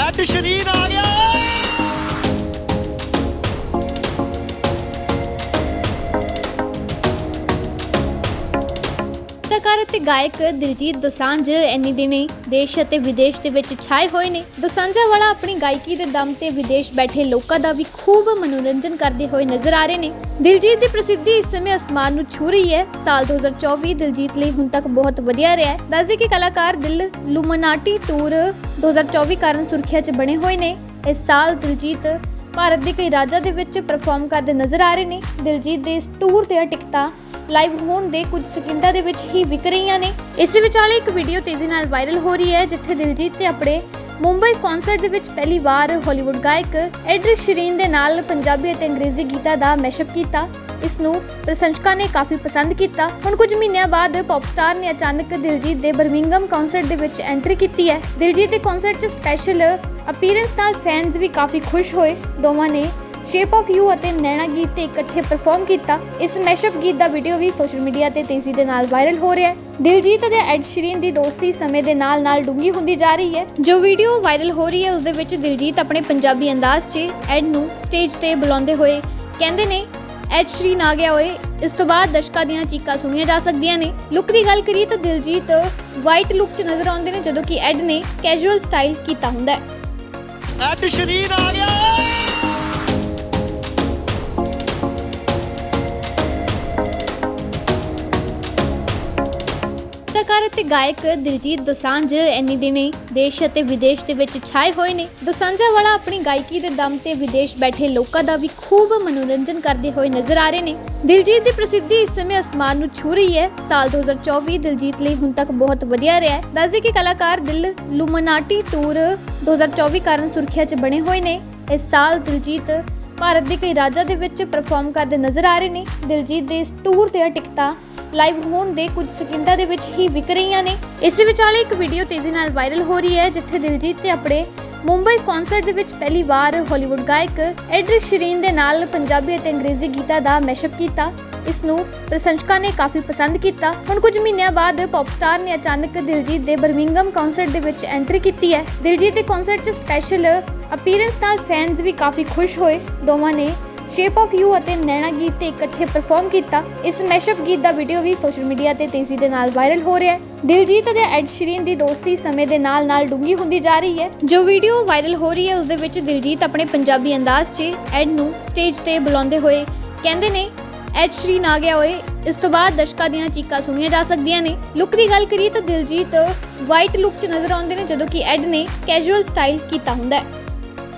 Add ਸ਼ਰੀਨ ਆ ਗਿਆ ਅਦਾਕਾਰ ਅਤੇ ਗਾਇਕ ਦਿਲਜੀਤ ਦੋਸਾਂਝ ਇੰਨੀ ਦਿਨੀ ਦੇਸ਼ ਅਤੇ ਵਿਦੇਸ਼ ਦੇ ਵਿੱਚ ਛਾਏ ਹੋਏ ਨੇ। ਦੋਸਾਂਝਾ ਵਾਲਾ ਆਪਣੀ ਗਾਇਕੀ ਦੇ ਦਮ ਤੇ ਵਿਦੇਸ਼ ਬੈਠੇ ਲੋਕਾਂ ਦਾ ਵੀ ਖੂਬ ਮਨੋਰੰਜਨ ਕਰਦੇ ਹੋਏ ਨਜ਼ਰ ਆ ਰਹੇ ਨੇ। ਦਿਲਜੀਤ ਦੀ ਪ੍ਰਸਿੱਧੀ ਇਸ ਸਮੇਂ ਅਸਮਾਨ ਨੂੰ ਛੂ ਰਹੀ ਹੈ। ਸਾਲ 2024 ਦਿਲਜੀਤ ਲਈ ਹੁਣ ਤੱਕ ਬਹੁਤ ਵਧੀਆ ਰਿਹਾ ਹੈ। ਦੱਸਦੇ ਕਿ ਕਲਾਕਾਰ ਦਿਲ ਲੂਮਨਾਟੀ ਟੂਰ 2024 ਕਾਰਨ ਸੁਰਖੀਆਂ 'ਚ ਬਣੇ ਹੋਏ ਨੇ। ਇਸ ਸਾਲ ਦਿਲਜੀਤ ਭਾਰਤ ਦੇ ਕਈ ਰਾਜਾਂ ਦੇ ਵਿੱਚ ਪਰਫਾਰਮ ਕਰਦੇ ਨਜ਼ਰ ਆ ਰਹੇ ਨੇ। ਦਿਲਜੀਤ ਦੇ ਇਸ ਟੂਰ ਦੀਆਂ ਟਿਕਟਾਂ ਲਾਈਵ ਹੋਣ ਦੇ ਕੁਝ ਸਕਿੰਟਾਂ ਦੇ ਵਿੱਚ ਹੀ ਵਿਕ ਰਹੀਆਂ ਨੇ। ਇਸ ਵਿਚਾਲੇ ਇੱਕ ਵੀਡੀਓ ਤੇਜ਼ੀ ਨਾਲ ਵਾਇਰਲ ਹੋ ਰਹੀ ਹੈ, ਜਿੱਥੇ ਦਿਲਜੀਤ ਨੇ ਆਪਣੇ ਮੁੰਬਈ ਕਨਸਰਟ ਦੇ ਵਿੱਚ ਪਹਿਲੀ ਵਾਰ ਹਾਲੀਵੁੱਡ ਗਾਇਕ ਐਡ ਸ਼ਰੀਨ ਦੇ ਨਾਲ ਪੰਜਾਬੀ ਅਤੇ ਅੰਗਰੇਜ਼ੀ ਗੀਤਾਂ ਦਾ ਮੈਸ਼ਅਪ ਕੀਤਾ। ਇਸ ਨੂੰ ਪ੍ਰਸ਼ੰਸਕਾਂ ਨੇ ਕਾਫੀ ਪਸੰਦ ਕੀਤਾ। ਹੁਣ ਕੁਝ ਮਹੀਨਿਆਂ ਬਾਅਦ ਪੌਪ ਸਟਾਰ ਨੇ ਅਚਾਨਕ ਦਿਲਜੀਤ ਦੇ ਬਰਮਿੰਗਮ ਕਨਸਰਟ ਦੇ ਵਿੱਚ ਐਂਟਰੀ ਕੀਤੀ ਹੈ। ਦਿਲਜੀਤ ਦੇ ਕਨਸਰਟ 'ਚ ਸਪੈਸ਼ਲ ਅਪੀਅਰੈਂਸ ਨਾਲ ਫੈਨਸ ਵੀ ਕਾਫੀ ਖੁਸ਼ ਹੋਏ। ਦੋਵਾਂ ਨੇ ਸ਼ੇਪ ਆਫ ਯੂ ਅਤੇ ਨੈਣਾ ਗੀਤ ਤੇ ਇਕੱਠੇ ਪਰਫਾਰਮ ਕੀਤਾ। ਇਸ ਮੈਸ਼ਅਪ ਗੀਤ ਦਾ ਵੀਡੀਓ ਵੀ ਸੋਸ਼ਲ ਮੀਡੀਆ ਤੇ ਤੇਜ਼ੀ ਦੇ ਨਾਲ ਵਾਇਰਲ ਹੋ ਰਿਹਾ ਹੈ। ਦਿਲਜੀਤ ਅਤੇ ਐਡ ਸ਼ੀਰੀਨ ਦੀ ਦੋਸਤੀ ਸਮੇਂ ਦੇ ਨਾਲ-ਨਾਲ ਡੂੰਗੀ ਹੁੰਦੀ ਜਾ ਰਹੀ ਹੈ। ਜੋ ਵੀਡੀਓ ਵਾਇਰਲ ਹੋ ਰਹੀ ਹੈ, ਉਸ ਦੇ ਵਿੱਚ ਦਿਲਜੀਤ ਆਪਣੇ ਪੰਜਾਬੀ ਅੰਦਾਜ਼ 'ਚ ਐਡ ਨੂੰ ਸਟੇਜ ਤੇ ਬੁਲਾਉਂਦੇ ਹੋਏ ਕਹਿੰਦੇ ਨੇ ਐਡ ਸ਼ੀਰੀਨ ਆ ਗਿਆ ਹੋਏ ਇਸ ਤੋਂ ਬਾਅਦ ਦਰਸ਼ਕਾਂ ਦੀਆਂ ਚੀਕਾਂ ਸੁਣੀਆਂ ਜਾ ਸਕਦੀਆਂ ਨੇ। ਲੁੱਕ ਦੀ ਗੱਲ ਕਰੀਏ ਤਾਂ ਦਿਲਜੀਤ ਵਾਈਟ ਲੁੱਕ 'ਚ ਨਜ਼ਰ ਆਉਂਦੇ ਨੇ ਜਦੋਂ ਕਿ ਐਡ ਨੇ ਕੈਜੂਅਲ ਸਟਾਈਲ ਕੀਤਾ ਹੁੰਦਾ ਹੈ। ਐਡ ਸ਼ਰੀਨ ਆ ਗਿਆ ਅਦਾਕਾਰ ਅਤੇ ਗਾਇਕ ਦਿਲਜੀਤ ਦੋਸਾਂਝ ਇੰਨੀ ਦਿਨੀ ਦੇਸ਼ ਅਤੇ ਵਿਦੇਸ਼ ਦੇ ਵਿੱਚ ਛਾਏ ਹੋਏ ਨੇ। ਦੋਸਾਂਝਾ ਵਾਲਾ ਆਪਣੀ ਗਾਇਕੀ ਦੇ ਦਮ ਤੇ ਵਿਦੇਸ਼ ਬੈਠੇ ਲੋਕਾਂ ਦਾ ਵੀ ਖੂਬ ਮਨੋਰੰਜਨ ਕਰਦੇ ਹੋਏ ਨਜ਼ਰ ਆ ਰਹੇ ਨੇ। ਦਿਲਜੀਤ ਦੀ ਪ੍ਰਸਿੱਧੀ ਇਸ ਸਮੇਂ ਅਸਮਾਨ ਨੂੰ ਛੂ ਰਹੀ ਹੈ। ਸਾਲ 2024 ਦਿਲਜੀਤ ਲਈ ਹੁਣ ਤੱਕ ਬਹੁਤ ਵਧੀਆ ਰਿਹਾ ਹੈ। ਦੱਸਦੇ ਕਿ ਕਲਾਕਾਰ ਦਿਲ ਲੂਮਨਾਟੀ ਟੂਰ 2024 ਕਾਰਨ ਸੁਰਖੀਆਂ 'ਚ ਬਣੇ ਹੋਏ ਨੇ। ਇਸ ਸਾਲ ਦਿਲਜੀਤ ਭਾਰਤ ਦੇ ਕਈ ਰਾਜਾਂ ਦੇ ਵਿੱਚ ਪਰਫਾਰਮ ਕਰਦੇ ਨਜ਼ਰ ਆ ਰਹੇ ਨੇ। ਦਿਲਜੀਤ ਦੇ ਇਸ ਟੂਰ ਦੀਆਂ ਟਿਕਟਾਂ ਲਾਈਵ ਹੋਣ ਦੇ ਕੁਝ ਸਕਿੰਟਾਂ ਦੇ ਵਿੱਚ ਹੀ ਵਿਕ ਰਹੀਆਂ ਨੇ। ਇਸ ਵਿਚਾਲੇ ਇੱਕ ਵੀਡੀਓ ਤੇਜ਼ੀ ਨਾਲ ਵਾਇਰਲ ਹੋ ਰਹੀ ਹੈ, ਜਿੱਥੇ ਦਿਲਜੀਤ ਨੇ ਆਪਣੇ ਮੁੰਬਈ ਕਨਸਰਟ ਦੇ ਵਿੱਚ ਪਹਿਲੀ ਵਾਰ ਹਾਲੀਵੁੱਡ ਗਾਇਕ ਐਡ ਸ਼ੀਰੀਨ ਦੇ ਨਾਲ ਪੰਜਾਬੀ ਅਤੇ ਅੰਗਰੇਜ਼ੀ ਗੀਤਾਂ ਦਾ ਮੈਸ਼ਅਪ ਕੀਤਾ। ਇਸ ਨੂੰ ਪ੍ਰਸ਼ੰਸਕਾਂ ਨੇ ਕਾਫੀ ਪਸੰਦ ਕੀਤਾ। ਹੁਣ ਕੁਝ ਮਹੀਨਿਆਂ ਬਾਅਦ ਪੌਪ ਸਟਾਰ ਨੇ ਅਚਾਨਕ ਦਿਲਜੀਤ ਦੇ ਬਰਮਿੰਗਮ ਕਨਸਰਟ ਦੇ ਵਿੱਚ ਐਂਟਰੀ ਕੀਤੀ ਹੈ। ਦਿਲਜੀਤ ਦੇ ਕਨਸਰਟ 'ਚ ਸਪੈਸ਼ਲ ਅਪੀਅਰੈਂਸ ਨਾਲ ਫੈਨਸ ਵੀ ਕਾਫੀ ਖੁਸ਼ ਹੋਏ। ਦੋਵਾਂ ਨੇ ਸ਼ੇਪ ਆਫ ਯੂ ਅਤੇ ਨੈਣਾ ਗੀਤ ਤੇ ਇਕੱਠੇ ਪਰਫਾਰਮ ਕੀਤਾ। ਇਸ ਮੈਸ਼ਅਪ ਗੀਤ ਦਾ ਵੀਡੀਓ ਵੀ ਸੋਸ਼ਲ ਮੀਡੀਆ ਤੇ ਤੇਜ਼ੀ ਦੇ ਨਾਲ ਵਾਇਰਲ ਹੋ ਰਿਹਾ ਹੈ। ਦਿਲਜੀਤ ਅਤੇ ਐਡ ਸ਼ੀਰੀਨ ਦੀ ਦੋਸਤੀ ਸਮੇਂ ਦੇ ਨਾਲ-ਨਾਲ ਡੂੰਗੀ ਹੁੰਦੀ ਜਾ ਰਹੀ ਹੈ। ਜੋ ਵੀਡੀਓ ਵਾਇਰਲ ਹੋ ਰਹੀ ਹੈ, ਉਸ ਦੇ ਵਿੱਚ ਦਿਲਜੀਤ ਆਪਣੇ ਪੰਜਾਬੀ ਅੰਦਾਜ਼ 'ਚ ਐਡ ਨੂੰ ਸਟੇਜ ਤੇ ਬੁਲਾਉਂਦੇ ਹੋਏ ਕਹਿੰਦੇ ਨੇ, ਐਡ ਸ਼ੀਰੀਨ ਆ ਗਿਆ ਓਏ, ਇਸ ਤੋਂ ਬਾਅਦ ਦਰਸ਼ਕਾਂ ਦੀਆਂ ਚੀਕਾਂ ਸੁਣੀਆਂ ਜਾ ਸਕਦੀਆਂ ਨੇ। ਲੁੱਕ ਦੀ ਗੱਲ ਕਰੀਏ ਤਾਂ ਦਿਲਜੀਤ ਵਾਈਟ ਲੁੱਕ 'ਚ ਨਜ਼ਰ ਆਉਂਦੇ ਨੇ ਜਦੋਂ ਕਿ ਐਡ ਨੇ ਕੈਜੂਅਲ ਸਟਾਈਲ ਕੀਤਾ ਹੁੰਦਾ ਹੈ।